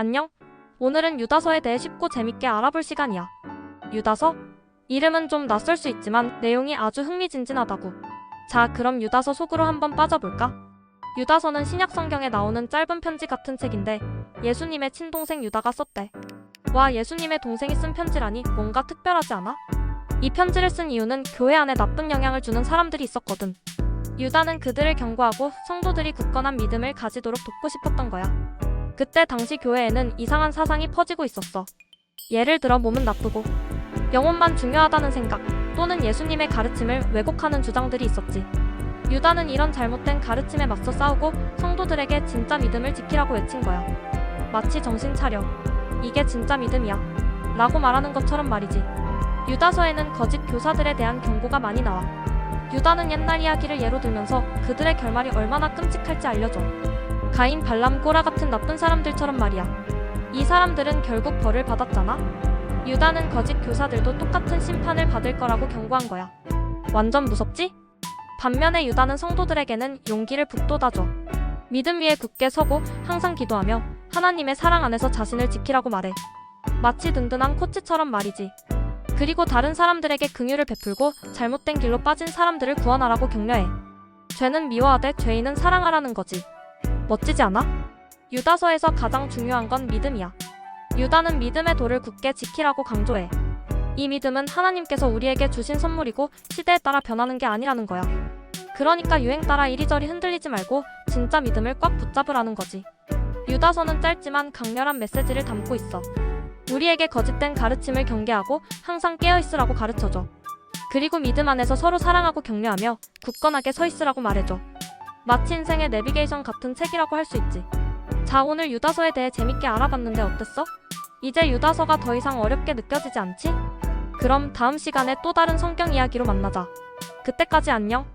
안녕. 오늘은 유다서에 대해 쉽고 재밌게 알아볼 시간이야. 유다서? 이름은 좀 낯설 수 있지만 내용이 아주 흥미진진하다고. 자, 그럼 유다서 속으로 한번 빠져볼까? 유다서는 신약 성경에 나오는 짧은 편지 같은 책인데 예수님의 친동생 유다가 썼대. 와, 예수님의 동생이 쓴 편지라니 뭔가 특별하지 않아? 이 편지를 쓴 이유는 교회 안에 나쁜 영향을 주는 사람들이 있었거든. 유다는 그들을 경고하고 성도들이 굳건한 믿음을 가지도록 돕고 싶었던 거야. 그때 당시 교회에는 이상한 사상이 퍼지고 있었어. 예를 들어 몸은 나쁘고 영혼만 중요하다는 생각 또는 예수님의 가르침을 왜곡하는 주장들이 있었지. 유다는 이런 잘못된 가르침에 맞서 싸우고 성도들에게 진짜 믿음을 지키라고 외친 거야. 마치 정신 차려. 이게 진짜 믿음이야. 라고 말하는 것처럼 말이지. 유다서에는 거짓 교사들에 대한 경고가 많이 나와. 유다는 옛날 이야기를 예로 들면서 그들의 결말이 얼마나 끔찍할지 알려줘. 가인, 발람, 꼬라 같은 나쁜 사람들처럼 말이야. 이 사람들은 결국 벌을 받았잖아. 유다는 거짓 교사들도 똑같은 심판을 받을 거라고 경고한 거야. 완전 무섭지? 반면에 유다는 성도들에게는 용기를 북돋아줘. 믿음 위에 굳게 서고 항상 기도하며 하나님의 사랑 안에서 자신을 지키라고 말해. 마치 든든한 코치처럼 말이지. 그리고 다른 사람들에게 긍휼을 베풀고 잘못된 길로 빠진 사람들을 구원하라고 격려해. 죄는 미워하되 죄인은 사랑하라는 거지. 멋지지 않아? 유다서에서 가장 중요한 건 믿음이야. 유다는 믿음의 도를 굳게 지키라고 강조해. 이 믿음은 하나님께서 우리에게 주신 선물이고 시대에 따라 변하는 게 아니라는 거야. 그러니까 유행 따라 이리저리 흔들리지 말고 진짜 믿음을 꽉 붙잡으라는 거지. 유다서는 짧지만 강렬한 메시지를 담고 있어. 우리에게 거짓된 가르침을 경계하고 항상 깨어 있으라고 가르쳐줘. 그리고 믿음 안에서 서로 사랑하고 격려하며 굳건하게 서 있으라고 말해줘. 마치 인생의 내비게이션 같은 책이라고 할 수 있지. 자, 오늘 유다서에 대해 재밌게 알아봤는데 어땠어? 이제 유다서가 더 이상 어렵게 느껴지지 않지? 그럼 다음 시간에 또 다른 성경 이야기로 만나자. 그때까지 안녕.